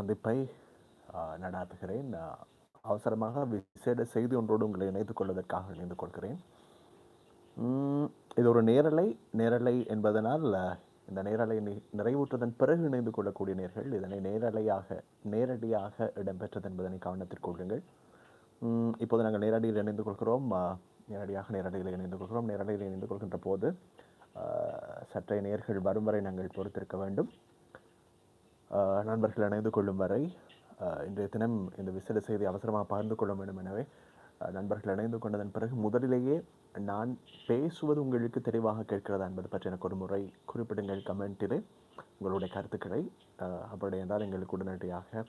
சந்திப்பை நடாத்துகிறேன். அவசரமாக விசேட செய்தி ஒன்றோடு உங்களை இணைத்துக் கொள்வதற்காக இணைந்து கொள்கிறேன். இது ஒரு நேரலை. நேரலை என்பதனால் இந்த நேரலை நி- நிறைவுற்றதன் பிறகு இணைந்து கொள்ளக்கூடிய நேர்கள். இதனை நேரலையாக நேரடியாக இடம்பெற்றது என்பதனை கவனத்தில் கொள்ளுங்கள். இப்போது நாங்கள் நேரடியில் இணைந்து கொள்கிறோம். நேரடியாக நேரடியில் இணைந்து கொள்கிறோம். நேரடியில் இணைந்து கொள்கின்ற போது சற்றைய சற்றே நேர்கள் வரும் வரை நாங்கள் பொறுத்திருக்க வேண்டும். நண்பர்கள் இணைந்து கொள்ளும் வரை இன்றைய தினம் இந்த விசிட செய்தி அவசரமாக பகிர்ந்து கொள்ள வேண்டும் எனவே நண்பர்கள் இணைந்து கொண்டதன் பிறகு முதலிலேயே நான் பேசுவது உங்களுக்கு தெளிவாக கேட்கிறதா என்பது பற்றி எனக்கு ஒரு முறை குறிப்பிடுங்கள் கமெண்டிலே உங்களுடைய கருத்துக்களை அப்படி என்றால் எங்களுக்கு உடனடியாக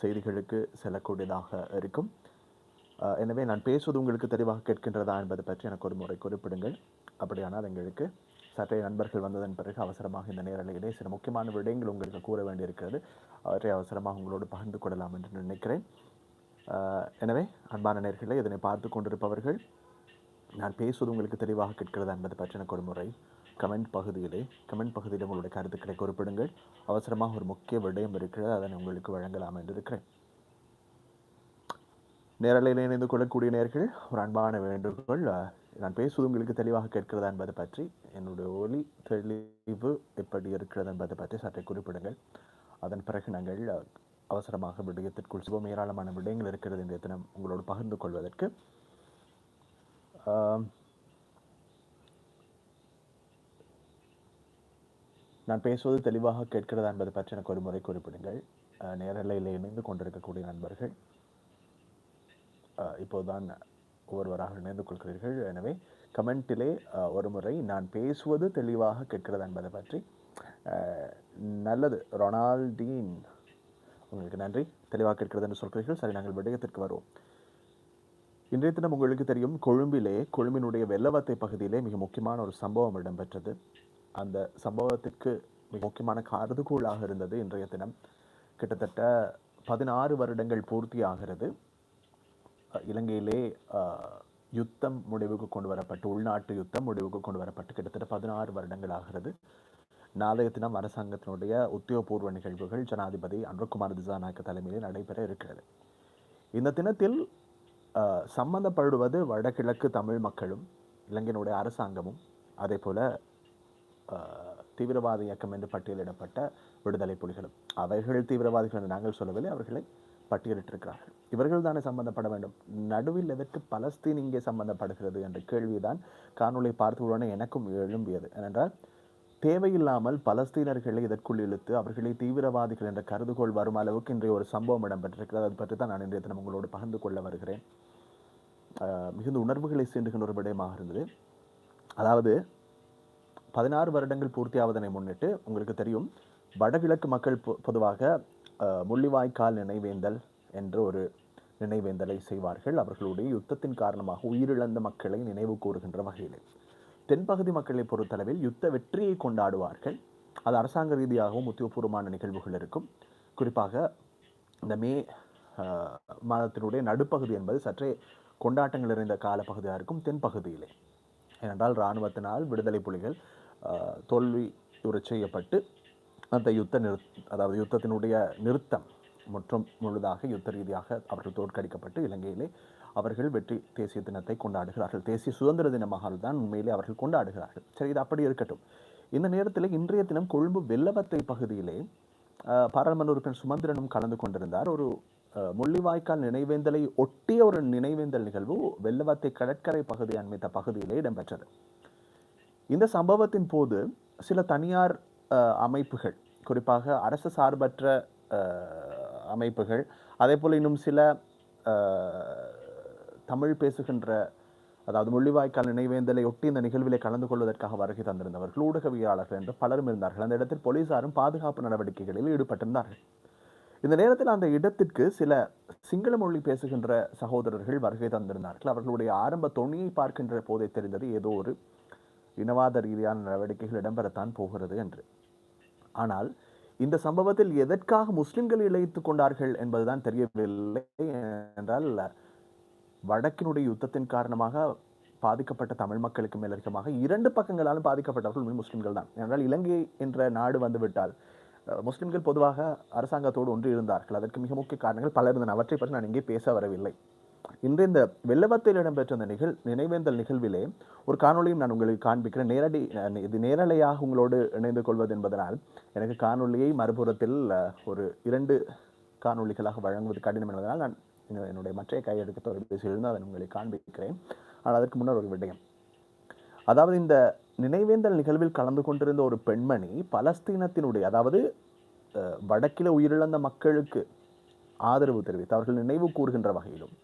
செய்திகளுக்கு செல்லக்கூடியதாக இருக்கும். எனவே நான் பேசுவது உங்களுக்கு தெளிவாக கேட்கின்றதா என்பது பற்றி எனக்கு ஒரு முறை குறிப்பிடுங்கள். அப்படியானால் எங்களுக்கு சற்றே நண்பர்கள் வந்ததன் பிறகு அவசரமாக இந்த நேரலையிலே சில முக்கியமான விடயங்கள் உங்களுக்கு கூற வேண்டியிருக்கிறது. அவற்றை அவசரமாக உங்களோடு பகிர்ந்து கொள்ளலாம் என்று நினைக்கிறேன். எனவே அன்பான நேர்களை இதனை பார்த்து கொண்டிருப்பவர்கள் நான் பேசுவது உங்களுக்கு தெளிவாக கேட்கிறதா என்பது பற்றின கொடுமுறை கமெண்ட் பகுதியிலே கமெண்ட் பகுதியில் உங்களுடைய கருத்துக்களை குறிப்பிடுங்கள். அவசரமாக ஒரு முக்கிய விடயம் இருக்கிறது அதனை உங்களுக்கு வழங்கலாம் என்று இருக்கிறேன். நேரலையில் இணைந்து கொள்ளக்கூடிய நேர்கள் ஒரு அன்பான வேண்டுகோள் நான் பேசுவது உங்களுக்கு தெளிவாக கேட்கிறதா என்பது பற்றி என்னுடைய ஒலி தெளிவு எப்படி இருக்கிறது என்பது பற்றி சற்றே குறிப்பிடுங்கள். அதன் பிறகு நாங்கள் அவசரமாக விடயத்திற்குள் சிவம் ஏராளமான விடயங்கள் இருக்கிறது இன்றைய தினம் உங்களோடு பகிர்ந்து கொள்வதற்கு. நான் பேசுவது தெளிவாக கேட்கிறதா என்பது பற்றி எனக்கு ஒரு முறை குறிப்பிடுங்கள். நேரலையில் இணைந்து கொண்டிருக்கக்கூடிய நண்பர்கள் அஹ், இப்போதுதான் ஒவ்வொருவராக இணைந்து கொள்கிறீர்கள். எனவே கமெண்ட்டிலே ஒரு முறை நான் பேசுவது தெளிவாக கேட்கிறது என்பதை பற்றி நல்லது. ரொனால்டீன் உங்களுக்கு நன்றி. தெளிவாக கேட்கிறது என்று சொல்கிறீர்கள். சரி நாங்கள் விடயத்திற்கு வருவோம். இன்றைய தினம் உங்களுக்கு தெரியும் கொழும்பிலே கொழும்பினுடைய வெள்ளவத்தை பகுதியிலே மிக முக்கியமான ஒரு சம்பவம் இடம்பெற்றது. அந்த சம்பவத்திற்கு மிக முக்கியமான கருதுகோளாக இருந்தது இன்றைய தினம். கிட்டத்தட்ட பதினாறு வருடங்கள் பூர்த்தியாகிறது. இலங்கையிலே யுத்தம் முடிவுக்கு கொண்டு வரப்பட்டு உள்நாட்டு யுத்தம் முடிவுக்கு கொண்டு வரப்பட்டு கிட்டத்தட்ட பதினாறு வருடங்கள் ஆகிறது நாளைய தினம் அரசாங்கத்தினுடைய உத்தியோகபூர்வ நிகழ்வுகள் ஜனாதிபதி அன்புகுமார் திசாநாயக்க தலைமையில் நடைபெற இருக்கிறது. இந்த தினத்தில் சம்பந்தப்படுவது வடகிழக்கு தமிழ் மக்களும் இலங்கையினுடைய அரசாங்கமும் அதே போல தீவிரவாத இயக்கம் என்று பட்டியலிடப்பட்ட விடுதலை புலிகளும். அவர்கள் தீவிரவாதிகள் என்று நாங்கள் சொல்லவில்லை அவர்களை பட்டியலிட்டிருக்கிறார்கள். இவர்கள் தானே சம்பந்தப்பட வேண்டும். நடுவில் எதற்கு பலஸ்தீன் இங்கே சம்பந்தப்படுகிறது என்ற கேள்விதான் காணொளி பார்த்தவுடனே எனக்கும் எழும்பியது. ஏனென்றால் தேவையில்லாமல் பலஸ்தீனர்களை இதற்குள் இழுத்து அவர்களை தீவிரவாதிகள் என்ற கருதுகோள் வரும் அளவுக்கு இன்றைய ஒரு சம்பவம் இடம்பெற்றிருக்கிறது. அது பற்றி தான் நான் இன்றைய தினம் உங்களோடு பகிர்ந்து கொள்ள வருகிறேன். மிகுந்த உணர்வுகளை சீண்டுகின்ற ஒரு விடயமாக இருந்தது. அதாவது பதினாறு வருடங்கள் பூர்த்தியாவதனை முன்னிட்டு உங்களுக்கு தெரியும் வடகிழக்கு மக்கள் பொ- பொதுவாக முள்ளிவாய்க்கால் நினைவேந்தல் என்ற ஒரு நினைவேந்தலை செய்வார்கள். அவர்களுடைய யுத்தத்தின் காரணமாக உயிரிழந்த மக்களை நினைவு கூறுகின்ற வகையில். தென்பகுதி மக்களை பொறுத்தளவில் யுத்த வெற்றியை கொண்டாடுவார்கள். அது அரசாங்க ரீதியாகவும் உத்தியோகபூர்வமான நிகழ்வுகள் இருக்கும். குறிப்பாக இந்த மே மாதத்தினுடைய நடுப்பகுதி என்பது சற்றே கொண்டாட்டங்கள் நிறைந்த காலப்பகுதியாக இருக்கும் தென்பகுதியிலே. ஏனென்றால் இராணுவத்தினால் விடுதலை புலிகள் தோல்வி உறச் செய்யப்பட்டு அந்த யுத்த நிறு அதாவது யுத்தத்தினுடைய நிறுத்தம் மற்றும் முழுதாக யுத்த ரீதியாக அவர்கள் தோற்கடிக்கப்பட்டு இலங்கையிலே அவர்கள் வெற்றி தேசிய தினத்தை கொண்டாடுகிறார்கள். தேசிய சுதந்திர தினமாக தான் உண்மையிலே அவர்கள் கொண்டாடுகிறார்கள். சரி இது அப்படி இருக்கட்டும். இந்த நேரத்தில் இன்றைய தினம் கொழும்பு வெள்ளவத்தை பகுதியிலே பாராளுமன்ற உறுப்பினர் சுமந்திரனும் கலந்து கொண்டிருந்தார். ஒரு முள்ளிவாய்க்கால் நினைவேந்தலை ஒட்டிய ஒரு நினைவேந்தல் நிகழ்வு வெள்ளவத்தை கடற்கரை பகுதி அண்மித்த பகுதியிலே இடம்பெற்றது. இந்த சம்பவத்தின் போது சில தனியார் அமைப்புகள் குறிப்பாக அரசு சார்பற்ற அமைப்புகள் அதே போல் இன்னும் சில தமிழ் பேசுகின்ற அதாவது முள்ளிவாய்க்கால் நினைவேந்தலை ஒட்டி இந்த நிகழ்விலே கலந்து கொள்வதற்காக வருகை தந்திருந்தவர்கள் ஊடகவியலாளர்கள் என்று பலரும் இருந்தார்கள். அந்த இடத்தில் போலீசாரும் பாதுகாப்பு நடவடிக்கைகளில் ஈடுபட்டிருந்தார்கள். இந்த நேரத்தில் அந்த இடத்திற்கு சில சிங்கள மொழி பேசுகின்ற சகோதரர்கள் வருகை தந்திருந்தார்கள். அவர்களுடைய ஆரம்ப தொனியை பார்க்கின்ற போதே தெரிந்தது ஏதோ ஒரு இனவாத ரீதியான நடவடிக்கைகள் இடம்பெறத்தான் போகிறது என்று. ஆனால் இந்த சம்பவத்தில் எதற்காக முஸ்லிம்கள் இழைத்துக் கொண்டார்கள் என்பதுதான் தெரியவில்லை என்றால் வடக்கினுடைய யுத்தத்தின் காரணமாக பாதிக்கப்பட்ட தமிழ் மக்களுக்கு மேலதிகமாக இரண்டு பக்கங்களாலும் பாதிக்கப்பட்டவர்கள் முஸ்லிம்கள் தான். என்றால் இலங்கை என்ற நாடு வந்துவிட்டால் முஸ்லிம்கள் பொதுவாக அரசாங்கத்தோடு ஒன்று இருந்தார்கள் அதற்கு மிக முக்கிய காரணங்கள் பல இருந்தன. அவற்றை பற்றி நான் இங்கே பேச வரவில்லை. இன்று இந்த வெள்ளவத்தில் இடம்பெற்ற அந்த நிகழ் நினைவேந்தல் நிகழ்விலே ஒரு காணொளியும் நான் உங்களுக்கு காண்பிக்கிறேன். நேரடி இது நேரலையாக உங்களோடு இணைந்து கொள்வது என்பதனால் எனக்கு காணொலியை மறுபுறத்தில் ஒரு இரண்டு காணொளிகளாக வழங்குவது கடினம் என்பதனால் நான் என்னுடைய- மற்றைய கையெடுக்க தொலைபேசியிலிருந்து அதை உங்களை காண்பிக்கிறேன். ஆனால் அதற்கு முன்னர் ஒரு விடயம். அதாவது இந்த நினைவேந்தல் நிகழ்வில் கலந்து கொண்டிருந்த ஒரு பெண்மணி பலஸ்தீனத்தினுடைய அதாவது அஹ், வடக்கில உயிரிழந்த மக்களுக்கு ஆதரவு தெரிவித்து அவர்கள் நினைவு கூறுகின்ற வகையிலும்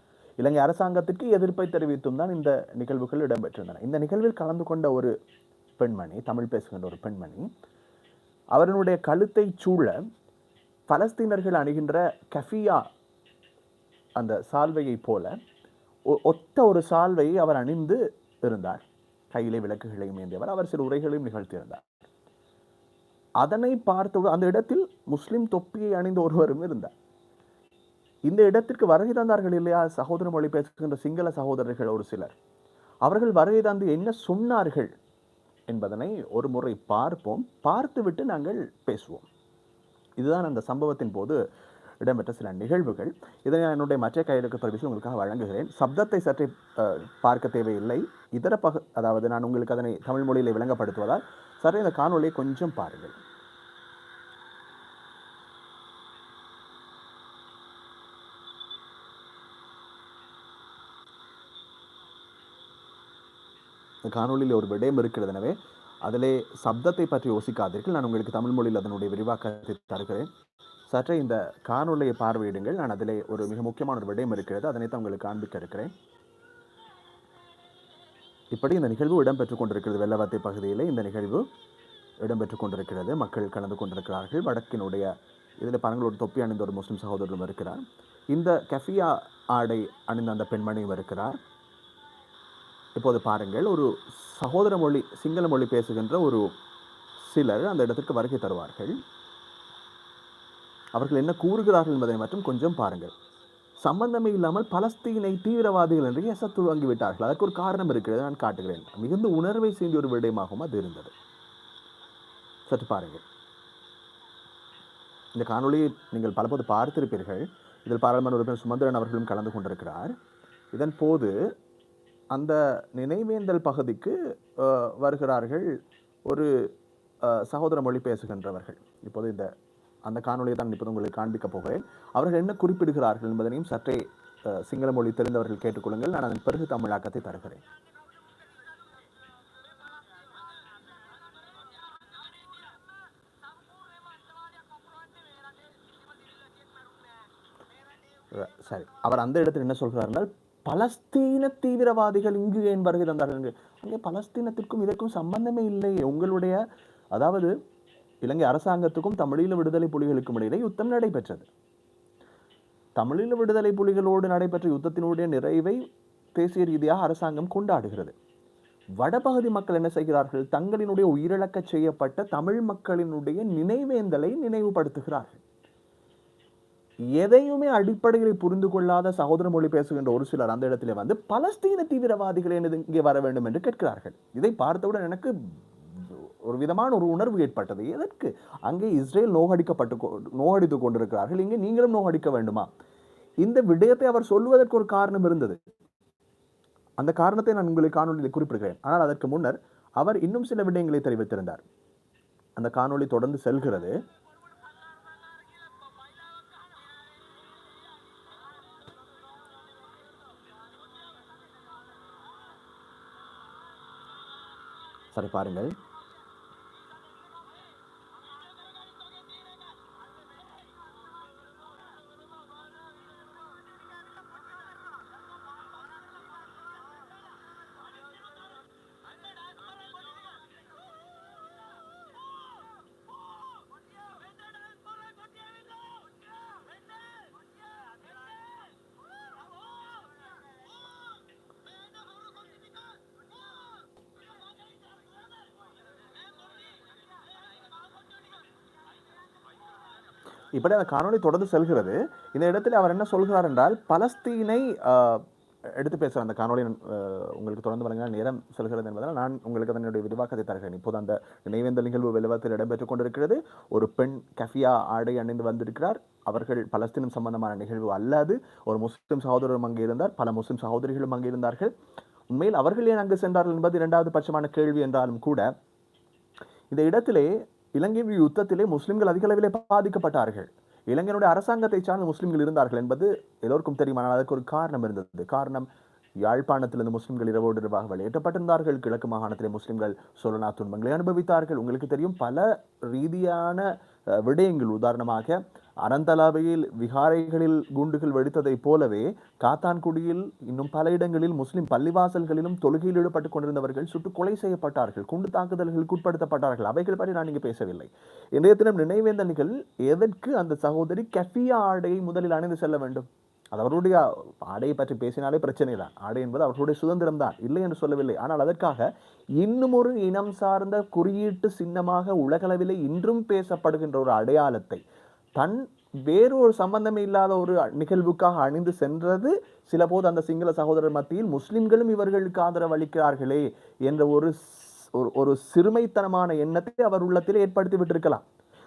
இலங்கை அரசாங்கத்திற்கு எதிர்ப்பை தெரிவித்தும் தான் இந்த நிகழ்வுகள் இடம்பெற்றிருந்தன. இந்த நிகழ்வில் கலந்து கொண்ட ஒரு பெண்மணி தமிழ் பேசுகின்ற ஒரு பெண்மணி அவர்களுடைய கழுத்தை சூழ பலஸ்தீனர்கள் அணிகின்ற கஃபியா அந்த சால்வையைப் போல ஒ- ஒத்த ஒரு சால்வையை அவர் அணிந்து இருந்தார். கையிலே விளக்குகளையும் ஏந்தியவர் அவர் சில உரைகளையும் நிகழ்த்தியிருந்தார். அதனை பார்த்த அந்த இடத்தில் முஸ்லிம் தொப்பியை அணிந்த ஒருவரும் இருந்தார். இந்த இடத்திற்கு வருகை தந்தார்கள் இல்லையா? சகோதர மொழி பேசுகின்ற சிங்கள சகோதரர்கள் ஒரு சிலர். அவர்கள் வருகை தந்து என்ன சொன்னார்கள் என்பதனை ஒரு முறை பார்ப்போம். பார்த்துவிட்டு நாங்கள் பேசுவோம். இதுதான் அந்த சம்பவத்தின் போது இடம்பெற்ற சில நிகழ்வுகள். இதை நான் என்னுடைய மற்ற கையெழுக்கு பரிசு உங்களுக்காக வழங்குகிறேன். சப்தத்தை சற்றே பார்க்க தேவையில்லை. இதர பக அதாவது நான் உங்களுக்கு அதனை தமிழ் மொழியில் விளங்கப்படுத்துவதால் சற்றே இந்த காணொலியை கொஞ்சம் பாருங்கள். இந்த காணொளியில் ஒரு விடயம் இருக்கிறது. எனவே அதிலே சப்தத்தை பற்றி யோசிக்காதீர்கள். நான் உங்களுக்கு தமிழ் மொழியில் அதனுடைய விரிவாக்கத்தை தருகிறேன். சற்றே இந்த காணொலியை பார்வையிடுங்கள். நான் அதிலே ஒரு மிக முக்கியமான ஒரு விடயம் இருக்கிறது. அதனைத்தான் உங்களுக்கு காண்பிக்க இருக்கிறேன். இப்படி இந்த நிகழ்வு இடம்பெற்றுக் கொண்டிருக்கிறது. வெள்ளவத்தை பகுதியிலே இந்த நிகழ்வு இடம்பெற்றுக் கொண்டிருக்கிறது. மக்கள் கலந்து கொண்டிருக்கிறார்கள். வடக்கினுடைய இதில் பாருங்கள் ஒரு தொப்பி அணிந்த ஒரு முஸ்லீம் சகோதரரும் இருக்கிறார். இந்த கஃபியா ஆடை அணிந்த அந்த பெண்மணியும் இருக்கிறார். இப்போது பாருங்கள் ஒரு சகோதர மொழி சிங்கள மொழி பேசுகின்ற ஒரு சிலர் அந்த இடத்திற்கு வருகை தருவார்கள். அவர்கள் என்ன கூறுகிறார்கள் என்பதை மட்டும் கொஞ்சம் பாருங்கள். சம்பந்தமே இல்லாமல் பலஸ்தீனை தீவிரவாதிகள் என்று எசத்து வாங்கிவிட்டார்கள். அதற்கு ஒரு காரணம் இருக்கிறது நான் காட்டுகிறேன். மிகுந்த உணர்வை சேர்ந்த ஒரு விடயமாகவும் அது இருந்தது. சற்று பாருங்கள். இந்த காணொளியை நீங்கள் பலபோது பார்த்திருப்பீர்கள். இதில் பாராளுமன்ற உறுப்பினர் சுமந்திரன் அவர்களும் கலந்து கொண்டிருக்கிறார். இதன் போது அந்த நினைவேந்தல் பகுதிக்கு வருகிறார்கள் ஒரு சகோதர மொழி பேசுகின்றவர்கள். இப்போது இந்த அந்த காணொலியை தான் இப்போது உங்களுக்கு காண்பிக்கப் போகிறேன். அவர்கள் என்ன குறிப்பிடுகிறார்கள் என்பதனையும் சற்றே சிங்கள மொழி தெரிந்தவர்கள் கேட்டுக்கொள்ளுங்கள் நான் அதன் பிறகு தமிழாக்கத்தை தருகிறேன். சரி. அவர் அந்த இடத்தில் என்ன சொல்கிறார் என்றால் பலஸ்தீன தீவிரவாதிகள் இங்கு ஏன் வருகை தந்தார்கள் என்று. அங்கே பலஸ்தீனத்திற்கும் இதற்கும் சம்பந்தமே இல்லை. உங்களுடைய அதாவது இலங்கை அரசாங்கத்துக்கும் தமிழீழ விடுதலை புலிகளுக்கும் இடையிலே யுத்தம் நடைபெற்றது. தமிழீழ விடுதலை புலிகளோடு நடைபெற்ற யுத்தத்தினுடைய நிறைவை தேசிய ரீதியாக அரசாங்கம் கொண்டாடுகிறது. வடபகுதி மக்கள் என்ன செய்கிறார்கள்? தங்களினுடைய உயிரிழக்க செய்யப்பட்ட தமிழ் மக்களினுடைய நினைவேந்தலை நினைவுபடுத்துகிறார்கள். எதையுமே அடிப்படையில் புரிந்து கொள்ளாத சகோதர மொழி பேசுகின்ற ஒரு சிலர் அந்த இடத்திலே வந்து பலஸ்தீன தீவிரவாதிகள் எனது இங்கே வர வேண்டும் என்று கேட்கிறார்கள். இதை பார்த்தவுடன் எனக்கு ஒரு விதமான ஒரு உணர்வு ஏற்பட்டது. எதற்கு? அங்கே இஸ்ரேல் நோகடிக்கப்பட்டு கொ- நோகடித்து கொண்டிருக்கிறார்கள். இங்கே நீங்களும் நோகடிக்க வேண்டுமா? இந்த விடயத்தை அவர் சொல்வதற்கு ஒரு காரணம் இருந்தது. அந்த காரணத்தை நான் உங்களுக்கு காணொலியில் குறிப்பிடுகிறேன். ஆனால் அதற்கு முன்னர் அவர் இன்னும் சில விடயங்களை தெரிவித்திருந்தார். அந்த காணொளி தொடர்ந்து செல்கிறது. சரி பாருங்கள். இப்படி அந்த காணொலி தொடர்ந்து செல்கிறது. இந்த இடத்தில் அவர் என்ன சொல்கிறார் என்றால் பலஸ்தீனை எடுத்து பேசுகிற அந்த காணொலி உங்களுக்கு தொடர்ந்து வழங்கினால் நேரம் செல்கிறது என்பதால் நான் உங்களுக்கு அதனுடைய விரிவாக்கத்தை தருகிறேன். இப்போது அந்த நினைவேந்த நிகழ்வு வெள்ளவத்தில் இடம்பெற்றுக் கொண்டிருக்கிறது. ஒரு பெண் கஃபியா ஆடை அணிந்து வந்திருக்கிறார். அவர்கள் பலஸ்தீனம் சம்பந்தமான நிகழ்வு அல்லாது ஒரு முஸ்லீம் சகோதரரும் அங்கே இருந்தார். பல முஸ்லீம் சகோதரிகளும் அங்கே இருந்தார்கள். உண்மையில் அவர்கள் ஏன் அங்கு சென்றார்கள் என்பது இரண்டாவது பட்சமான கேள்வி என்றாலும் கூட இந்த இடத்திலே இலங்கையின் யுத்தத்திலே முஸ்லிம்கள் அதிக அளவிலே பாதிக்கப்பட்டார்கள். இலங்கையினுடைய அரசாங்கத்தை சார்ந்த முஸ்லிம்கள் இருந்தார்கள் என்பது எல்லோருக்கும் தெரியும் ஆனால் அதற்கு ஒரு காரணம் இருந்தது. காரணம் யாழ்ப்பாணத்திலிருந்து முஸ்லிம்கள் இரவோடு இரவாக வெளியேற்றப்பட்டிருந்தார்கள். கிழக்கு மாகாணத்திலே முஸ்லிம்கள் சொலனா துன்பங்களை அனுபவித்தார்கள். உங்களுக்கு தெரியும் பல ரீதியான விடயங்கள். உதாரணமாக அனந்தலாவையில் விகாரைகளில் குண்டுகள் வெடித்ததைப் போலவே காத்தான்குடியில் இன்னும் பல இடங்களில் முஸ்லிம் பள்ளிவாசல்களிலும் தொழுகையில் ஈடுபட்டுக் கொண்டிருந்தவர்கள் சுட்டு கொலை செய்யப்பட்டார்கள் குண்டு தாக்குதல்களுக்கு உட்படுத்தப்பட்டார்கள். அவைகள் பற்றி நான் இங்கு பேசவில்லை. இன்றைய தினம் நினைவேந்தனிகள் எதற்கு அந்த சகோதரி கஃபியா ஆடையை முதலில் அணிந்து செல்ல வேண்டும்? அது அவருடைய ஆடையை பற்றி பேசினாலே பிரச்சனை தான் ஆடை என்பது அவர்களுடைய சுதந்திரம் தான் இல்லை என்று சொல்லவில்லை. ஆனால் அதற்காக இன்னும் ஒரு இனம் சார்ந்த குறியீட்டு சின்னமாக உலகளவிலே இன்றும் பேசப்படுகின்ற ஒரு அடையாளத்தை தன் வேறு ஒரு சம்பந்தமே இல்லாத ஒரு நிகழ்வுக்காக அணிந்து சென்றது. சில போது அந்த சிங்கள சகோதரர் மத்தியில் முஸ்லிம்களும் இவர்களுக்கு ஆதரவு அளிக்கிறார்களே என்ற ஒரு ஒரு- ஒரு சிறுமைத்தனமான எண்ணத்தை அவர் உள்ளத்தில் ஏற்படுத்தி விட்டிருக்கலாம்.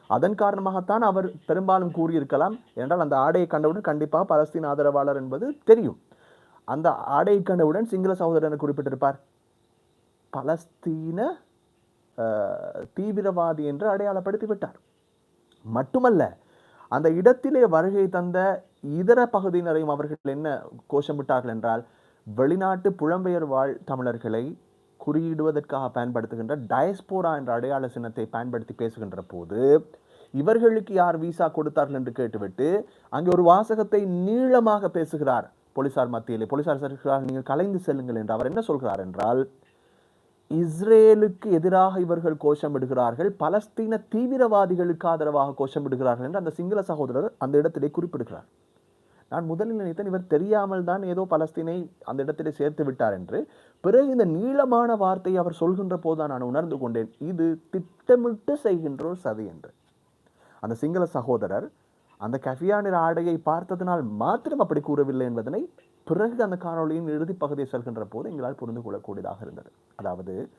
அதன் காரணமாகத்தான் அவர் பெரும்பாலும் கூறியிருக்கலாம். என்றால் அந்த ஆடையை கண்டவுடன் கண்டிப்பாக பலஸ்தீன் ஆதரவாளர் என்பது தெரியும். அந்த ஆடையை கண்டவுடன் சிங்கள சகோதரன் குறிப்பிட்டிருப்பார்? பலஸ்தீன தீவிரவாதி என்று அடையாளப்படுத்தி விட்டார். மட்டுமல்ல அந்த இடத்திலே வருகை தந்த இதர பகுதியினரையும் அவர்கள் என்ன கோஷமிட்டார்கள் என்றால் வெளிநாட்டு புலம்பெயர் வாழ் தமிழர்களை குறியிடுவதற்காக பயன்படுத்துகின்ற டயஸ்போரா என்ற அடையாள சின்னத்தை பயன்படுத்தி பேசுகின்ற போது இவர்களுக்கு யார் விசா கொடுத்தார்கள் என்று கேட்டுவிட்டு அங்கே ஒரு வாசகத்தை நீளமாக பேசுகிறார். போலீசார் மத்தியிலே போலீசார் சொல்கிறார் நீங்கள் கலைந்து செல்லுங்கள் என்று அவர் என்ன சொல்கிறார் என்றால் இஸ்ரேலுக்கு எதிராக இவர்கள் கோஷமிடுகிறார்கள் பலஸ்தீன தீவிரவாதிகளுக்கு ஆதரவாக கோஷமிடுகிறார்கள் என்று அந்த சிங்கள சகோதரர் அந்த இடத்திலே குறிப்பிடுகிறார். நான் முதலில் நினைத்தேன் இவர் தெரியாமல் தான் ஏதோ பலஸ்தீனை அந்த இடத்திலே சேர்த்து விட்டார் என்று. பிறகு இந்த நீளமான வார்த்தையை அவர் சொல்கின்ற போதுதான் நான் உணர்ந்து கொண்டேன் இது திட்டமிட்டு செய்கின்ற ஒரு சதி என்று. அந்த சிங்கள சகோதரர் அந்த கஃபியானின் ஆடையை பார்த்ததனால் மாத்திரம் அப்படி கூறவில்லை என்பதனை பிறகு அந்த காணொளியின் இறுதி பகுதியை செல்கின்ற போது எங்களால் புரிந்து கொள்ளக்கூடியதாக இருந்தது. அதாவது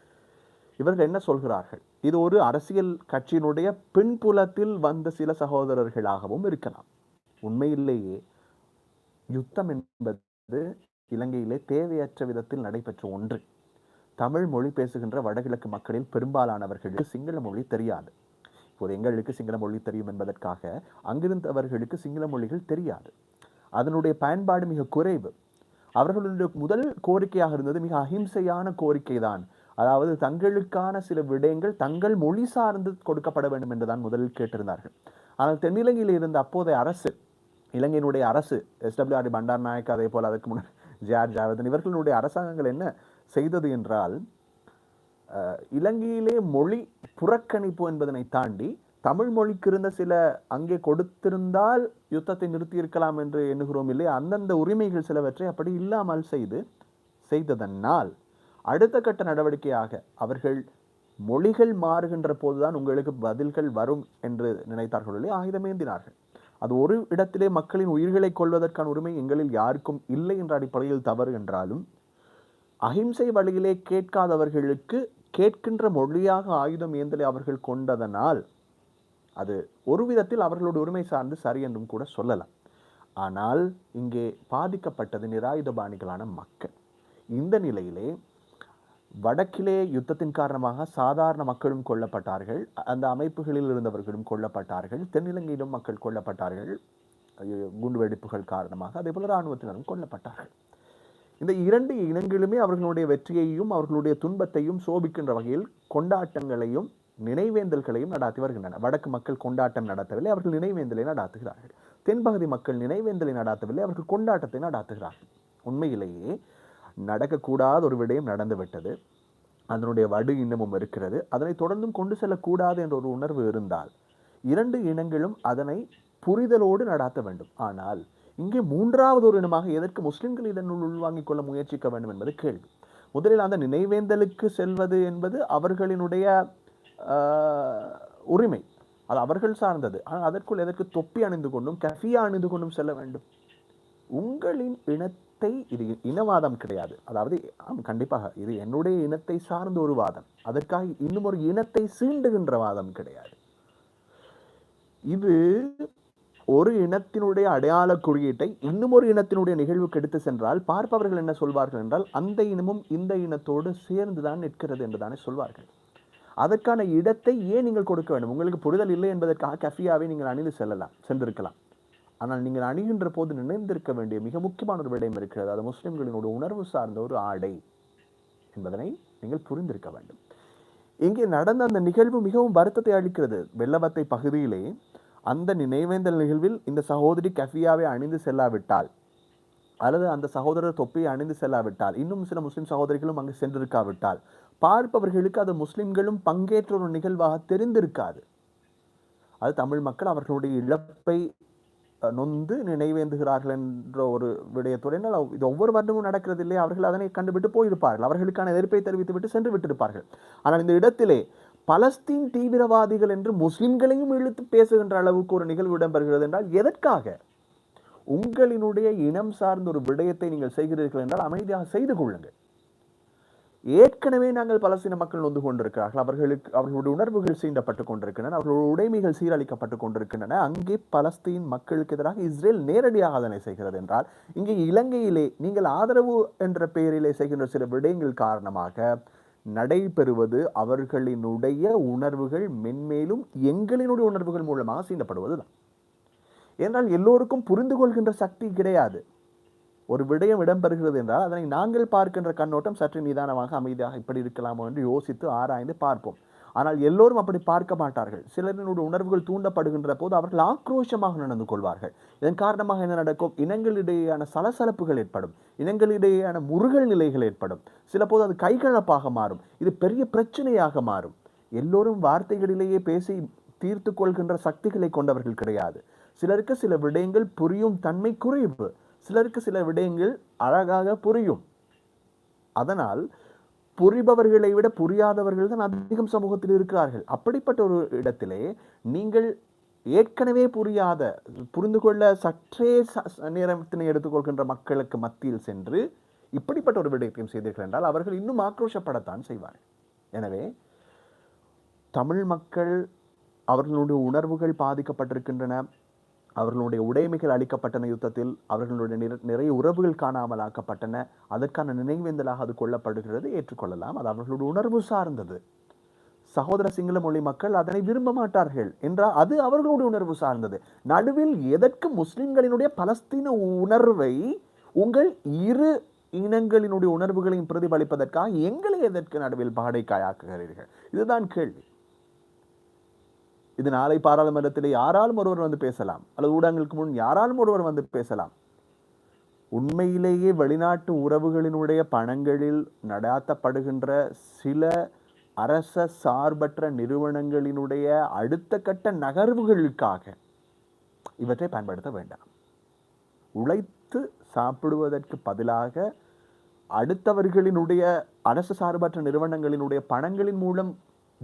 இவர்கள் என்ன சொல்கிறார்கள்? இது ஒரு அரசியல் கட்சியினுடைய பின்புலத்தில் வந்த சில சகோதரர்களாகவும் இருக்கலாம். உண்மையிலேயே யுத்தம் என்பது இலங்கையிலே தேவையற்ற விதத்தில் நடைபெற்ற ஒன்று. தமிழ் மொழி பேசுகின்ற வடகிழக்கு மக்களில் பெரும்பாலானவர்களுக்கு சிங்கள மொழி தெரியாது. இப்போது எங்களுக்கு சிங்கள மொழி தெரியும் என்பதற்காக அங்கிருந்தவர்களுக்கு சிங்கள மொழிகள் தெரியாது. அதனுடைய பயன்பாடு மிக குறைவு. அவர்களுடைய முதல் கோரிக்கையாக இருந்தது மிக அஹிம்சையான கோரிக்கை தான் அதாவது தங்களுக்கான சில விடயங்கள் தங்கள் மொழி சார்ந்து கொடுக்கப்பட வேண்டும் என்றுதான் முதலில் கேட்டிருந்தார்கள். ஆனால் தென்னிலங்கையில் இருந்த அப்போதைய அரசு இலங்கையினுடைய அரசு எஸ்டபிள்யூஆர்டி பண்டார் நாயக் அதே போல் அதற்கு முன்னர் ஜேஆர் ஜாவதன் இவர்களுடைய அரசாங்கங்கள் என்ன செய்தது என்றால் இலங்கையிலே மொழி புறக்கணிப்பு என்பதனை தாண்டி தமிழ் மொழிக்கு இருந்த சில அங்கே கொடுத்திருந்தால் யுத்தத்தை நிறுத்தியிருக்கலாம் என்று எண்ணுகிறோம் இல்லை அந்தந்த உரிமைகள் சிலவற்றை அப்படி இல்லாமல் செய்து செய்ததனால் அடுத்த கட்ட நடவடிக்கையாக அவர்கள் மொழிகள் மாறுகின்ற போதுதான் உங்களுக்கு பதில்கள் வரும் என்று நினைத்தார்களே ஆயுதமேந்தினார்கள். அது ஒரு இடத்திலே மக்களின் உயிர்களை கொள்வதற்கான உரிமை எங்களில் யாருக்கும் இல்லை என்ற அடிப்படையில் தவறு என்றாலும் அஹிம்சை வழியிலே கேட்காதவர்களுக்கு கேட்கின்ற மொழியாக ஆயுதம் ஏந்தலை அவர்கள் கொண்டதனால் அது ஒரு விதத்தில் அவர்களுடைய உரிமை சார்ந்து சரி என்றும் கூட சொல்லலாம். ஆனால் இங்கே பாதிக்கப்பட்டது நிராயுதபாணிகளான மக்கள். இந்த நிலையிலே வடக்கிலே யுத்தத்தின் காரணமாக சாதாரண மக்களும் கொல்லப்பட்டார்கள் அந்த அமைப்புகளில் இருந்தவர்களும் கொல்லப்பட்டார்கள் தென்னிலங்கையிலும் மக்கள் கொல்லப்பட்டார்கள் குண்டுவெடிப்புகள் காரணமாக அதே போல இராணுவத்தினரும் கொல்லப்பட்டார்கள். இந்த இரண்டு இனங்களுமே அவர்களுடைய வெற்றியையும் அவர்களுடைய துன்பத்தையும் சோபிக்கின்ற வகையில் கொண்டாட்டங்களையும் நினைவேந்தல்களையும் நடாத்தி வருகின்றன. வடக்கு மக்கள் கொண்டாட்டம் நடத்தவில்லை அவர்கள் நினைவேந்தலை நடாத்துகிறார்கள். தென்பகுதி மக்கள் நினைவேந்தலை நடாத்தவில்லை அவர்கள் கொண்டாட்டத்தை நடாத்துகிறார்கள். உண்மையிலேயே நடக்கக்கூடாத ஒரு விடயம் நடந்துவிட்டது. அதனுடைய வடு இன்னமும் இருக்கிறது. அதனை தொடர்ந்தும் கொண்டு செல்லக்கூடாது என்ற ஒரு உணர்வு இருந்தால் இரண்டு இனங்களும் அதனை புரிதலோடு நடாத்த வேண்டும். ஆனால் இங்கே மூன்றாவது ஒரு இனமாக எதற்கு முஸ்லிம்கள் இதனுள் உள்வாங்கிக் கொள்ள முயற்சிக்க வேண்டும் என்பது கேள்வி. முதலில் அந்த நினைவேந்தலுக்கு செல்வது என்பது அவர்களினுடைய உரிமை. அது அவர்கள் சார்ந்தது. ஆனால் அதற்குள் எதற்கு தொப்பி அணிந்து கொண்டும் கஃபியா அணிந்து கொண்டும் செல்ல வேண்டும்? உங்களின் இனத்தை இது இனவாதம் கிடையாது. அதாவது ஆம் கண்டிப்பாக இது என்னுடைய இனத்தை சார்ந்த ஒரு வாதம். அதற்காக இன்னும் ஒரு இனத்தை சீண்டுகின்ற வாதம் கிடையாது. இது ஒரு இனத்தினுடைய அடையாள குறியீட்டை இன்னும் ஒரு இனத்தினுடைய நிகழ்வுக்கு எடுத்து சென்றால் பார்ப்பவர்கள் என்ன சொல்வார்கள் என்றால் அந்த இனமும் இந்த இனத்தோடு சேர்ந்துதான் நிற்கிறது என்றுதானே சொல்வார்கள். அதற்கான இடத்தை ஏன் நீங்கள் கொடுக்க வேண்டும்? உங்களுக்கு புரிதல் இல்லை என்பதற்காக கஃபியாவை நீங்கள் அணிந்து செல்லலாம் சென்றிருக்கலாம். ஆனால் நீங்கள் அணிகின்ற போது நினைந்திருக்க வேண்டிய மிக முக்கியமான ஒரு விடயம் இருக்கிறது. அது முஸ்லிம்களினோட உணர்வு சார்ந்த ஒரு ஆடை என்பதனை நீங்கள் புரிந்திருக்க வேண்டும். இங்கே நடந்த அந்த நிகழ்வு மிகவும் வருத்தத்தை அளிக்கிறது. வெள்ளவத்தை பகுதியிலே அந்த நினைவேந்தல் நிகழ்வில் இந்த சகோதரி கஃபியாவை அணிந்து செல்லாவிட்டால் அல்லது அந்த சகோதரர் தொப்பியை அணிந்து செல்லாவிட்டால் இன்னும் சில முஸ்லீம் சகோதரிகளும் அங்கு சென்றிருக்காவிட்டால் பார்ப்பவர்களுக்கு அது முஸ்லிம்களும் பங்கேற்ற ஒரு நிகழ்வாக தெரிந்திருக்காது. அது தமிழ் மக்கள் அவர்களுடைய இழப்பை நொந்து நினைவேந்துகிறார்கள் என்ற ஒரு விடயத்துடன் இது ஒவ்வொரு வருடமும் நடக்கிறது இல்லை அவர்கள் அதனை கண்டுவிட்டு போயிருப்பார்கள். அவர்களுக்கான எதிர்ப்பை தெரிவித்து விட்டு சென்று விட்டிருப்பார்கள். ஆனால் இந்த இடத்திலே பலஸ்தீன் தீவிரவாதிகள் என்று முஸ்லிம்களையும் இழுத்து பேசுகின்ற அளவுக்கு ஒரு நிகழ்வு இடம்பெறுகிறது என்றால் எதற்காக? உங்களினுடைய இனம் சார்ந்த ஒரு விடயத்தை நீங்கள் செய்கிறீர்கள் என்றால் அமைதியாக செய்து கொள்ளுங்கள். ஏற்கனவே நாங்கள் பலஸ்தீன மக்கள் நொந்து கொண்டிருக்கிறார்கள். அவர்களுக்கு அவர்களுடைய உணர்வுகள் சீண்டப்பட்டு கொண்டிருக்கின்றன. அவர்களுடைய உடைமைகள் சீரழிக்கப்பட்டு கொண்டிருக்கின்றன. அங்கே பலஸ்தீன் மக்களுக்கு எதிராக இஸ்ரேல் நேரடியாக அதனை செய்கிறது என்றால் இங்கே இலங்கையிலே நீங்கள் ஆதரவு என்ற பெயரிலே செய்கின்ற சில விடயங்கள் காரணமாக நடைபெறுவது அவர்களினுடைய உணர்வுகள் மென்மேலும் எங்களினுடைய உணர்வுகள் மூலமாக சீண்டப்படுவதுதான். என்றால் எல்லோருக்கும் புரிந்து கொள்கின்ற சக்தி கிடையாது. ஒரு விடயம் இடம்பெறுகிறது என்றால் அதனை நாங்கள் பார்க்கின்ற கண்ணோட்டம் சற்று நிதானமாக அமைதியாக இப்படி இருக்கலாமோ என்று யோசித்து ஆராய்ந்து பார்ப்போம். ஆனால் எல்லோரும் அப்படி பார்க்க மாட்டார்கள். சிலரினுடைய உணர்வுகள் தூண்டப்படுகின்ற போது அவர்கள் ஆக்ரோஷமாக நடந்து கொள்வார்கள். இதன் காரணமாக என்ன நடக்கும்? இனங்களிடையேயான சலசலப்புகள் ஏற்படும். இனங்களிடையேயான முருகல் நிலைகள் ஏற்படும். சில போது அது கைகலப்பாக மாறும். இது பெரிய பிரச்சனையாக மாறும். எல்லோரும் வார்த்தைகளிலேயே பேசி தீர்த்து கொள்கின்ற சக்திகளை கொண்டவர்கள் கிடையாது. சிலருக்கு சில விடயங்கள் புரியும் தன்மை குறைவு. சிலருக்கு சில விடயங்கள் அழகாக புரியும். அதனால் புரிபவர்களை விட புரியாதவர்கள் தான் அதிகம் சமூகத்தில் இருக்கிறார்கள். அப்படிப்பட்ட ஒரு இடத்திலே நீங்கள் ஏற்கனவே புரியாத புரிந்து கொள்ள சற்றே ச- நேரத்தினை எடுத்துக்கொள்கின்ற மக்களுக்கு மத்தியில் சென்று இப்படிப்பட்ட ஒரு விடயத்தையும் செய்தீர்கள் என்றால் அவர்கள் இன்னும் ஆக்ரோஷப்படத்தான் செய்வார்கள். எனவே தமிழ் மக்கள் அவர்களுடைய உணர்வுகள் பாதிக்கப்பட்டிருக்கின்றன. அவர்களுடைய உடைமைகள் அளிக்கப்பட்டன யுத்தத்தில் அவர்களுடைய நிற- நிறைய உறவுகள் காணாமல் ஆக்கப்பட்டன அதற்கான நினைவேந்தலாக அது கொள்ளப்படுகிறது ஏற்றுக்கொள்ளலாம். அது அவர்களுடைய உணர்வு சார்ந்தது. சகோதர சிங்கள மொழி மக்கள் அதனை விரும்ப மாட்டார்கள் என்றால் அது அவர்களுடைய உணர்வு சார்ந்தது. நடுவில் எதற்கு முஸ்லிம்களினுடைய பலஸ்தீன உணர்வை உங்கள் இரு இனங்களினுடைய உணர்வுகளையும் பிரதிபலிப்பதற்காக எங்களை எதற்கு நடுவில் பாடைக்காயாக்குகிறீர்கள் இதுதான் கேள்வி. இது நாளை பாராளுமன்றத்தில் யாராலும் ஒருவர் வந்து பேசலாம். அல்லது ஊடகங்களுக்கு முன் யாராலும் ஒருவர் வந்து பேசலாம். உண்மையிலேயே வெளிநாட்டு உறவுகளினுடைய பணங்களில் நடாத்தப்படுகின்ற சில அரச சார்பற்ற நிறுவனங்களினுடைய அடுத்த கட்ட நகர்வுகளுக்காக இவற்றை பயன்படுத்த வேண்டாம். உழைத்து சாப்பிடுவதற்கு பதிலாக அடுத்தவர்களினுடைய அரசு சார்பற்ற நிறுவனங்களினுடைய பணங்களின் மூலம்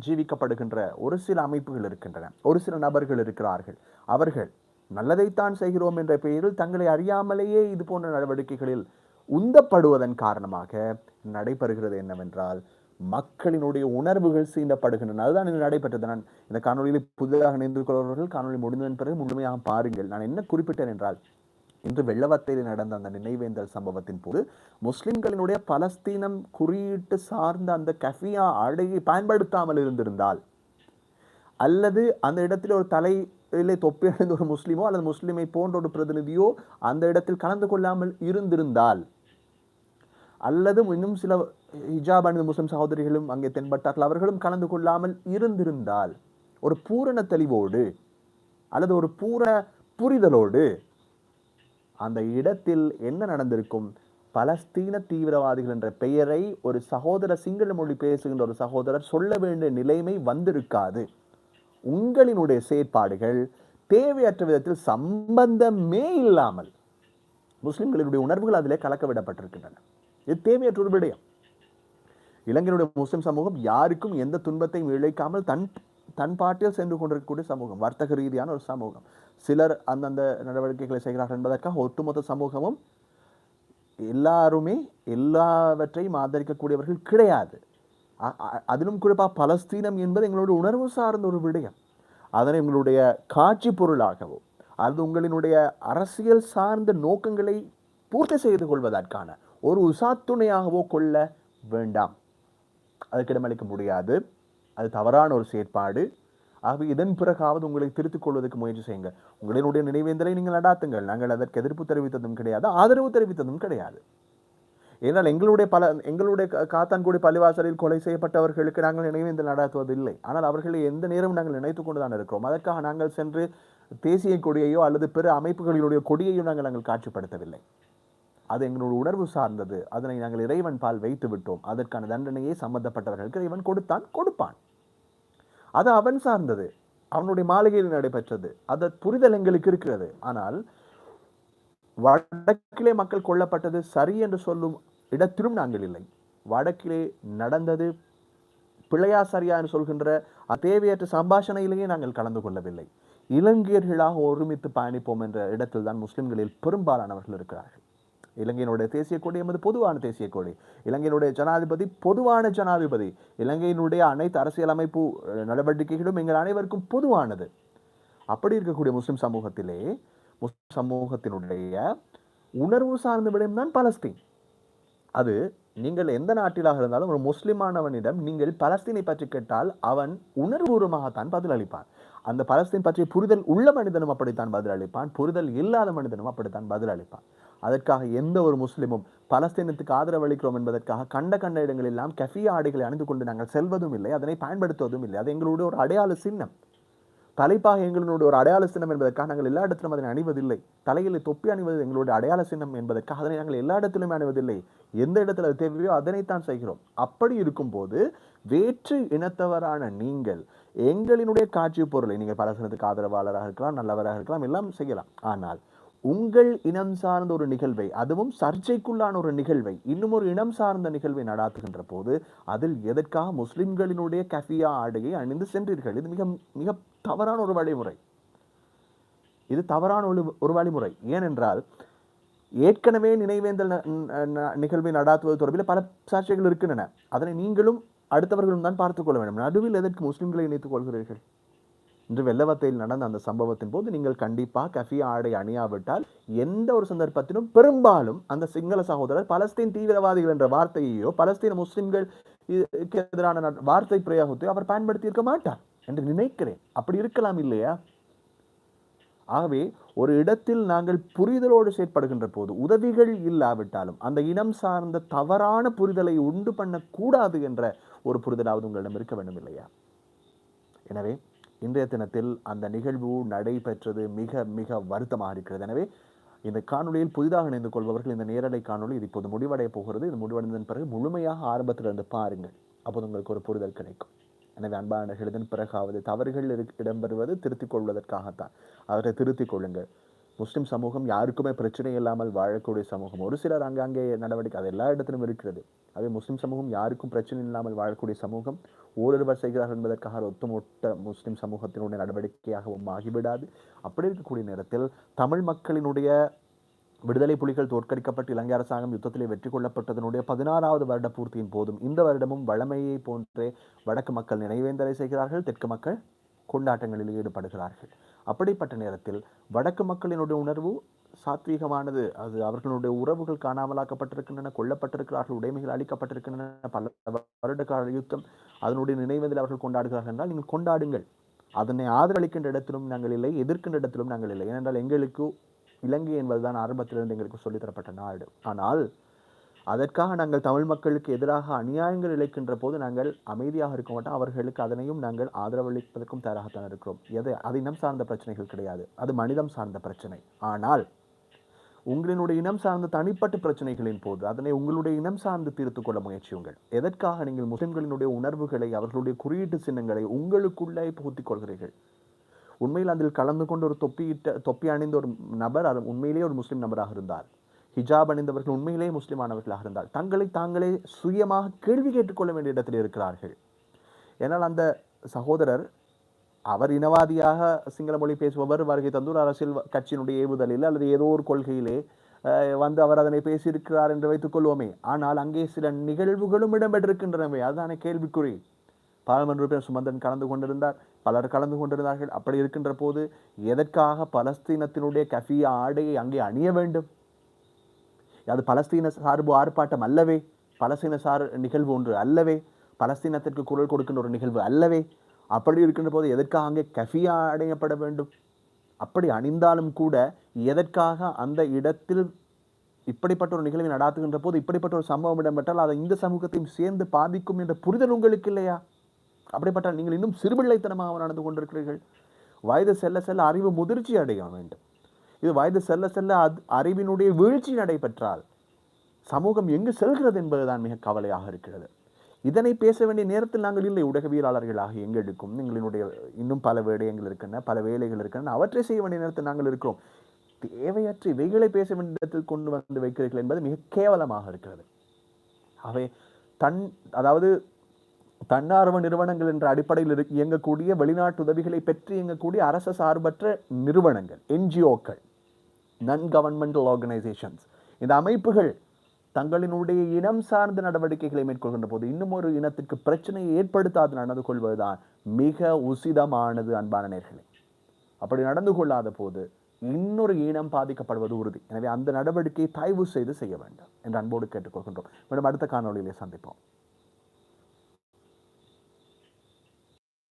ஜீவிக்கப்படுகின்ற ஒரு சில அமைப்புகள் இருக்கின்றன. ஒரு சில நபர்கள் இருக்கிறார்கள். அவர்கள் நல்லதைத்தான் செய்கிறோம் என்ற பெயரில் தங்களை அறியாமலேயே இது போன்ற நடவடிக்கைகளில் உந்தப்படுவதன் காரணமாக நடைபெறுகிறது என்னவென்றால் மக்களினுடைய உணர்வுகள் சீண்டப்படுகின்றன. அதுதான் இது நடைபெற்றது. நான் இந்த காணொலியில் புதிதாக இணைந்து கொள்பவர்கள் காணொலி முடிந்ததன் பிறகு முழுமையாக பாருங்கள். நான் என்ன குறிப்பிட்டேன் என்றால் இன்று வெள்ளவத்தையில் நடந்த அந்த நினைவேந்தல் சம்பவத்தின் போது முஸ்லிம்களினுடைய பலஸ்தீனம் குறியீட்டு சார்ந்த அந்த கஃபியா ஆடையை பயன்படுத்தாமல் இருந்திருந்தால் அல்லது அந்த இடத்தில் ஒரு தலையிலே தொப்பி அணிந்த ஒரு முஸ்லீமோ அல்லது முஸ்லீமை போன்ற ஒரு பிரதிநிதியோ அந்த இடத்தில் கலந்து கொள்ளாமல் இருந்திருந்தால் அல்லது இன்னும் சில ஹிஜாப் அணிந்த முஸ்லிம் சகோதரிகளும் அங்கே தென்பட்டார்கள் அவர்களும் கலந்து கொள்ளாமல் இருந்திருந்தால் ஒரு பூரண தெளிவோடு அல்லது ஒரு பூரண புரிதலோடு அந்த இடத்தில் என்ன நடந்திருக்கும்? பலஸ்தீன தீவிரவாதிகள் என்ற பெயரை ஒரு சகோதர சிங்கள மொழி பேசுகின்ற ஒரு சகோதரர் சொல்ல வேண்டிய நிலைமை வந்திருக்காது. உங்களினுடைய செயற்பாடுகள் தேவையற்ற விதத்தில் சம்பந்தமே இல்லாமல் முஸ்லிம்களினுடைய உணர்வுகள் அதிலே கலக்க விடப்பட்டிருக்கின்றன இது தேவையற்ற ஒரு விடயம். இலங்கையினுடைய முஸ்லிம் சமூகம் யாருக்கும் எந்த துன்பத்தையும் இழைக்காமல் தன் தன் பாட்டில் சென்று கொண்டிருக்கக்கூடிய சமூகம் வர்த்தக ரீதியான ஒரு சமூகம். சிலர் அந்தந்த நடவடிக்கைகளை செய்கிறார்கள் என்பதற்காக ஒட்டுமொத்த சமூகமும் எல்லாருமே எல்லாவற்றையும் ஆதரிக்கக்கூடியவர்கள் கிடையாது. அதிலும் குறிப்பாக பலஸ்தீனம் என்பது எங்களோட உணர்வு சார்ந்த ஒரு விடயம். அதனை உங்களுடைய காட்சி பொருளாகவோ அது உங்களினுடைய அரசியல் சார்ந்த நோக்கங்களை பூர்த்தி செய்து கொள்வதற்கான ஒரு உசாத்துணையாகவோ கொள்ள வேண்டாம். அதுக்கு இடமளிக்க முடியாது. அது தவறான ஒரு செயற்பாடு. ஆகவே இதன் பிறகாவது உங்களை திருத்திக் கொள்வதற்கு முயற்சி செய்யுங்க உங்களினுடைய நினைவேந்தலை நீங்கள் நடாத்துங்கள். நாங்கள் அதற்கு எதிர்ப்பு தெரிவித்ததும் கிடையாது ஆதரவு தெரிவித்ததும் கிடையாது. ஏனால் எங்களுடைய பல எங்களுடைய கா- காத்தான்குடி பள்ளிவாசலில் கொலை செய்யப்பட்டவர்களுக்கு நாங்கள் நினைவேந்தல் நடாத்துவதில்லை. ஆனால் அவர்களை எந்த நேரமும் நாங்கள் நினைத்துக் கொண்டுதான் இருக்கிறோம். அதற்காக நாங்கள் சென்று தேசிய கொடியையோ அல்லது பிற அமைப்புகளினுடைய கொடியையோ நாங்கள் நாங்கள் காட்சிப்படுத்தவில்லை. அது எங்களுடைய உணர்வு சார்ந்தது. அதனை நாங்கள் இறைவன் பால் வைத்து விட்டோம் அதற்கான தண்டனையை சம்பந்தப்பட்டவர்களுக்கு இறைவன் கொடுத்தான் கொடுப்பான். அது அவன் சார்ந்தது. அவனுடைய மாளிகையில் நடைபெற்றது. அது புரிதல் எங்களுக்கு இருக்கிறது. ஆனால் வடக்கிலே மக்கள் கொல்லப்பட்டது சரி என்று சொல்லும் இடத்திலும் நாங்கள் இல்லை. வடக்கிலே நடந்தது பிழையா சரியா என்று சொல்கின்ற தேவையற்ற சம்பாஷணையிலேயே நாங்கள் கலந்து கொள்ளவில்லை. இலங்கையர்களாக ஒருமித்து பயணிப்போம் என்ற இடத்தில் தான் முஸ்லிம்களில் பெரும்பாலானவர்கள் இருக்கிறார்கள். இலங்கையினுடைய தேசிய கொடி என்பது பொதுவான தேசிய கொடி. இலங்கையினுடைய ஜனாதிபதி பொதுவான ஜனாதிபதி. இலங்கையினுடைய அனைத்து அரசியலமைப்பு நடவடிக்கைகளும் எங்கள் அனைவருக்கும் பொதுவானது. அப்படி இருக்கக்கூடிய முஸ்லிம் சமூகத்திலே முஸ்லிம் சமூகத்தினுடைய உணர்வு சார்ந்த விடயம் தான் பலஸ்தீன். அது நீங்கள் எந்த நாட்டிலாக இருந்தாலும் ஒரு முஸ்லிமானவனிடம் நீங்கள் பலஸ்தீனை பற்றி கேட்டால் அவன் உணர்வுபூர்வமாகத்தான் பதிலளிப்பான். அந்த பலஸ்தீன் பற்றிய புரிதல் உள்ள மனிதனும் அப்படித்தான் பதிலளிப்பான் புரிதல் இல்லாத மனிதனும் அப்படித்தான் பதிலளிப்பான் அதற்காக எந்த ஒரு முஸ்லிமும் பலஸ்தீனத்துக்கு ஆதரவு அளிக்கிறோம் என்பதற்காக கண்ட கண்ட இடங்களெல்லாம் கஃபி ஆடைகளை அணிந்து கொண்டு நாங்கள் செல்வதும் இல்லை அதனை பயன்படுத்துவதும் இல்லை. அது எங்களுடைய ஒரு அடையாள சின்னம். தலைப்பாக எங்களுடைய ஒரு அடையாள சின்னம் என்பதற்காக நாங்கள் எல்லா இடத்திலும் அதனை அணிவதில்லை. தலையில் தொப்பி அணிவது எங்களுடைய அடையாள சின்னம் என்பதற்காக அதனை நாங்கள் எல்லா இடத்திலும் அணிவதில்லை. எந்த இடத்துல அது தேவையோ அதனைத்தான் செய்கிறோம். அப்படி இருக்கும்போது வேற்று இனத்தவரான நீங்கள் எங்களினுடைய காட்சி பொருளை நீங்கள் பலசனத்துக்கு ஆதரவாளராக இருக்கலாம் நல்லவராக இருக்கலாம் எல்லாம் செய்யலாம். ஆனால் உங்கள் இனம் சார்ந்த ஒரு நிகழ்வை அதுவும் சர்ச்சைக்குள்ளான ஒரு நிகழ்வை இன்னும் ஒரு இனம் சார்ந்த நிகழ்வை நடாத்துகின்ற போது அதில் எதற்காக முஸ்லிம்களினுடைய கஃபியா ஆடையை அணிந்து சென்றீர்கள்? இது மிக மிக தவறான ஒரு வழிமுறை. இது தவறான ஒரு ஒரு வழிமுறை. ஏனென்றால் ஏற்கனவே நினைவேந்தல் நிகழ்வை நடாத்துவது தொடர்பில் பல சர்ச்சைகள் இருக்கின்றன. அதனை நீங்களும் அடுத்தவர்களும் தான் பார்த்துக்கொள்ள வேண்டும். நடுவில் எதற்கு முஸ்லிம்களை இணைத்துக் கொள்கிறீர்கள்? இன்று வெள்ளவத்தையில் நடந்த அந்த சம்பவத்தின் போது நீங்கள் கண்டிப்பாக கஃபியா ஆடை அணியாவிட்டால் எந்த ஒரு சந்தர்ப்பத்திலும் பெரும்பாலும் அந்த சிங்கள சகோதரர் பலஸ்தீன் தீவிரவாதிகள் என்ற வார்த்தையையோ பலஸ்தீன முஸ்லிம்கள் எதிரான வார்த்தை பிரயோகத்தையோ அவர் பயன்படுத்தி இருக்க மாட்டார் என்று நினைக்கிறேன். அப்படி இருக்கலாம் இல்லையா? ஆகவே ஒரு இடத்தில் நாங்கள் புரிதலோடு செயற்படுகின்ற போது உதவிகள் இல்லாவிட்டாலும் அந்த இனம் சார்ந்த தவறான புரிதலை உண்டு பண்ணக்கூடாது என்ற ஒரு புரிதலாவது உங்களிடம் இருக்க வேண்டும் இல்லையா எனவே இன்றைய தினத்தில் அந்த நிகழ்வு நடைபெற்றது மிக மிக வருத்தமாக இருக்கிறது. எனவே இந்த காணொளியில் புதிதாக இணைந்து கொள்பவர்கள் இந்த நேரலை காணொளி இது இப்போது முடிவடைய போகிறது. இது முடிவடைந்ததன் பிறகு முழுமையாக ஆரம்பத்திலிருந்து பாருங்கள். அப்போது உங்களுக்கு ஒரு புரிதல் கிடைக்கும். எனவே அன்பான இதன் பிறகாவது தவறுகள் இரு- இடம்பெறுவது திருத்திக் கொள்வதற்காகத்தான். அவரை திருத்திக் கொள்ளுங்கள். முஸ்லீம் சமூகம் யாருக்குமே பிரச்சனை இல்லாமல் வாழக்கூடிய சமூகம். ஒரு சிலர் அங்கங்கே நடவடிக்கை அது எல்லா இடத்திலும் இருக்கிறது. அதே முஸ்லிம் சமூகம் யாருக்கும் பிரச்சனை இல்லாமல் வாழக்கூடிய சமூகம் ஓரொருவர் செய்கிறார்கள் என்பதற்காக ஒட்டுமொத்த முஸ்லிம் சமூகத்தினுடைய நடவடிக்கையாகவும் ஆகிவிடாது. அப்படி இருக்கக்கூடிய நேரத்தில் தமிழ் மக்களினுடைய விடுதலை புலிகள் தோற்கடிக்கப்பட்டு இலங்கை அரசாங்கம் யுத்தத்திலே வெற்றி கொள்ளப்பட்டதனுடைய பதினாறாவது வருட பூர்த்தியின் போதும் இந்த வருடமும் வழமையை போன்றே வடக்கு மக்கள் நினைவேந்தலை செய்கிறார்கள் தெற்கு மக்கள் கொண்டாட்டங்களில் ஈடுபடுகிறார்கள். அப்படிப்பட்ட நேரத்தில் வடக்கு மக்களினுடைய உணர்வு சாத்வீகமானது. அது அவர்களுடைய உறவுகள் காணாமலாக்கப்பட்டிருக்கின்றன கொல்லப்பட்டிருக்கிறார்கள் உடைமைகள் அளிக்கப்பட்டிருக்கின்றன பல வருட கால யுத்தம் அதனுடைய நினைவதில் அவர்கள் கொண்டாடுகிறார்கள் என்றால் நீங்கள் கொண்டாடுங்கள். அதனை ஆதரவளிக்கின்ற இடத்திலும் நாங்கள் இல்லை எதிர்க்கின்ற இடத்திலும் நாங்கள் இல்லை. ஏனென்றால் எங்களுக்கு இலங்கை என்பதுதான் ஆரம்பத்திலிருந்து எங்களுக்கு சொல்லித்தரப்பட்ட நாடு. ஆனால் அதற்காக நாங்கள் தமிழ் மக்களுக்கு எதிராக அநியாயங்கள் இழைக்கின்ற போது நாங்கள் அமைதியாக இருக்க மாட்டோம். அவர்களுக்கு அதனையும் நாங்கள் ஆதரவளிப்பதற்கும் தயாராகத்தான் இருக்கிறோம். எது? அது இனம் சார்ந்த பிரச்சனைகள் கிடையாது. அது மனிதம் சார்ந்த பிரச்சனை. ஆனால் உங்களினுடைய இனம் சார்ந்த தனிப்பட்ட பிரச்சனைகளின் போது அதனை உங்களுடைய இனம் சார்ந்து தீர்த்து கொள்ள முயற்சியுங்கள். எதற்காக நீங்கள் முஸ்லிம்களினுடைய உணர்வுகளை அவர்களுடைய குறியீட்டு சின்னங்களை உங்களுக்குள்ளே புகுத்திக் கொள்கிறீர்கள்? உண்மையில் அதில் கலந்து கொண்டு ஒரு தொப்பியிட்ட தொப்பி அணிந்த ஒரு நபர் அது உண்மையிலேயே ஒரு முஸ்லீம் நபராக இருந்தார். ஹிஜாப் அணிந்தவர்கள் உண்மையிலேயே முஸ்லிமானவர்களாக இருந்தால் தங்களை தாங்களே சுயமாக கேள்வி கேட்டுக்கொள்ள வேண்டிய இடத்தில் இருக்கிறார்கள். ஏனால் அந்த சகோதரர் அவர் இனவாதியாக சிங்கள மொழி பேசுபவர் வருகை தந்தூர் அரசியல் கட்சியினுடைய ஏவுதலில் அல்லது ஏதோ ஒரு கொள்கையிலே வந்து அவர் அதனை பேசியிருக்கிறார் என்று வைத்துக்கொள்வோமே ஆனால் அங்கே சில நிகழ்வுகளும் இடம்பெற்றிருக்கின்றனவே. அதுதான கேள்விக்குறி. பாராளுமன்ற உறுப்பினர் சுமந்தன் கலந்து கொண்டிருந்தார். பலர் கலந்து கொண்டிருந்தார்கள். அப்படி இருக்கின்ற போது எதற்காக பலஸ்தீனத்தினுடைய கஃபி ஆடையை அங்கே அணிய வேண்டும்? அது பலஸ்தீன சார்பு ஆர்ப்பாட்டம் அல்லவே பலஸ்தீன சார் நிகழ்வு ஒன்று அல்லவே பலஸ்தீனத்திற்கு குரல் கொடுக்கின்ற ஒரு நிகழ்வு அல்லவே அப்படி இருக்கின்ற போது எதற்காக அங்கே கஃபியா அடையப்பட வேண்டும்? அப்படி அணிந்தாலும் கூட எதற்காக அந்த இடத்தில் இப்படிப்பட்ட ஒரு நிகழ்வை நடாத்துகின்ற போது இப்படிப்பட்ட ஒரு சம்பவம் இடம்பெற்றால் அதை இந்த சமூகத்தையும் சேர்ந்து பாதிக்கும் என்ற புரிதல் உங்களுக்கு இல்லையா? அப்படிப்பட்டால் நீங்கள் இன்னும் சிறுபிள்ளைத்தனமாக நடந்து கொண்டிருக்கிறீர்கள். வயது செல்ல செல்ல அறிவு முதிர்ச்சி அடைய வேண்டும். இது வயது செல்ல செல்ல அது அறிவினுடைய வீழ்ச்சி நடைபெற்றால் சமூகம் எங்கு செல்கிறது என்பதுதான் மிக கவலையாக இருக்கிறது. இதனை பேச வேண்டிய நேரத்தில் நாங்கள் இல்லை. ஊடகவியலாளர்களாக எங்களுக்கும் எங்களினுடைய இன்னும் பல விடயங்கள் இருக்கின்றன பல வேலைகள் இருக்கின்றன. அவற்றை செய்ய வேண்டிய நேரத்தில் நாங்கள் இருக்கிறோம். தேவையற்ற இவைகளை பேச வேண்டிய இடத்தில் கொண்டு வந்து வைக்கிறீர்கள் என்பது மிக கேவலமாக இருக்கிறது. அவை தன் அதாவது தன்னார்வ நிறுவனங்கள் என்ற அடிப்படையில் இயங்கக்கூடிய வெளிநாட்டு உதவிகளை பெற்று இயங்கக்கூடிய அரச சார்பற்ற நிறுவனங்கள் என்ஜிஓக்கள். நன் கவர்மெண்டல் ஆர்கனைசேஷன்ஸ் இந்த அமைப்புகள் தங்களினுடைய இனம் சார்ந்த நடவடிக்கைகளை மேற்கொள்கின்ற போது இன்னும் ஒரு இனத்திற்கு பிரச்சனையை ஏற்படுத்தாது நடந்து கொள்வதுதான் மிக உசிதமானது அன்பான நேர்களே. அப்படி நடந்து கொள்ளாத போது இன்னொரு இனம் பாதிக்கப்படுவது உறுதி. எனவே அந்த நடவடிக்கையை தயவு செய்து செய்ய வேண்டும் என்று அன்போடு கேட்டுக்கொள்கின்றோம். மேடம் அடுத்த காணொலியிலே சந்திப்போம்.